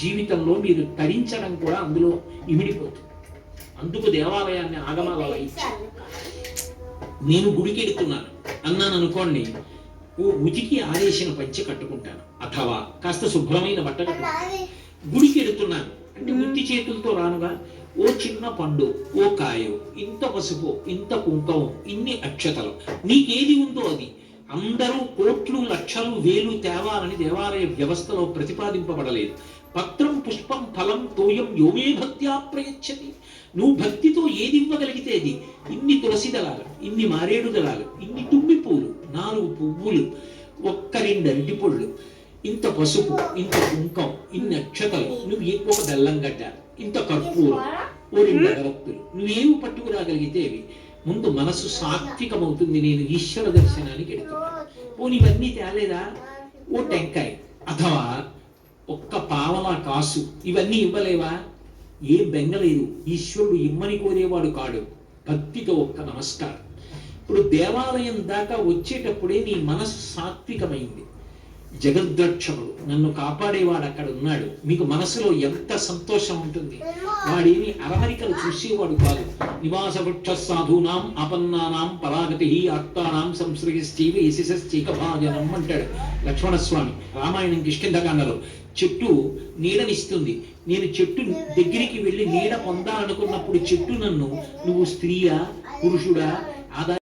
జీవితంలో మీరు తరించడం కూడా అందులో ఇమిడిపోతుంది. అందుకు దేవాలయాన్ని ఇచ్చారు. నేను గుడికి ఎడుతున్నాను అన్నాను అనుకోండి ఓ ఉతికి ఆరేసిన పంచె కట్టుకుంటాను. అథవా కాస్త శుభ్రమైన బట్ట కట్టుకుంటాను. గుడికి ఎడుతున్నాను అంటే ఉత్తి చేతులతో రానుగా ఓ చిన్న పండు ఓ కాయో ఇంత పసుపు ఇంత కుంకం ఇన్ని అక్షతలు నీకేది ఉందో అది. అందరూ కోట్లు లక్షలు వేలు తేవాలని దేవాలయ వ్యవస్థలో ప్రతిపాదింపబడలేదు. పత్రం పుష్పం ఫలం తోయం యోమే భక్త్యా ప్రయచ్చతి. నువ్వు భక్తితో ఏది ఇవ్వగలిగితే అది. ఇన్ని తులసి దళాలు ఇన్ని మారేడు దళాలు ఇన్ని తుమ్మి పూలు నాలుగు పువ్వులు ఒక్క రెండు అరటిపళ్ళు ఇంత పసుపు ఇంత కుంకం ఇన్ని అక్షతలు. నువ్వు ఒక బెల్లం గడ్డ ఇంత కర్పూరం ఓ రెండు అగరత్తులు నువ్వేమి పట్టుకురాగలిగితే అవి? ముందు మనసు సాత్వికమవుతుంది. నేను ఈశ్వర దర్శనానికి వెళ్తున్నాను పోనీ ఇవన్నీ తేలేదా? ఓ టెంకాయ అథవా ఒక్క పావలా కాసు. ఇవన్నీ ఇవ్వలేవా? ఏం బెంగలేదు ఈశ్వరుడు ఇమ్మని కోరేవాడు కాడు. భక్తితో ఒక్క నమస్కారం. ఇప్పుడు దేవాలయం దాకా వచ్చేటప్పుడే నీ మనస్సు సాత్వికమైంది. జగద్రక్షకుడు నన్ను కాపాడేవాడు అక్కడ ఉన్నాడు. మీకు మనసులో ఎంత సంతోషం ఉంటుంది? వాడేమి అరహరికలు చూసేవాడు కాదు. నివాస వృక్ష సాధూనాం అపన్నానాం పరాగతి ఆత్తానాం సంశ్రయశ్చైవ యశస్చైకభాజనం అంటాడు లక్ష్మణస్వామి. రామాయణం కిష్కింధకాండలో చెట్టు నీడనిస్తుంది. నేను చెట్టు దగ్గరికి వెళ్ళి నీడ పొందాలనుకున్నప్పుడు చెట్టు నన్ను నువ్వు స్త్రీయా పురుషుడా ఆదా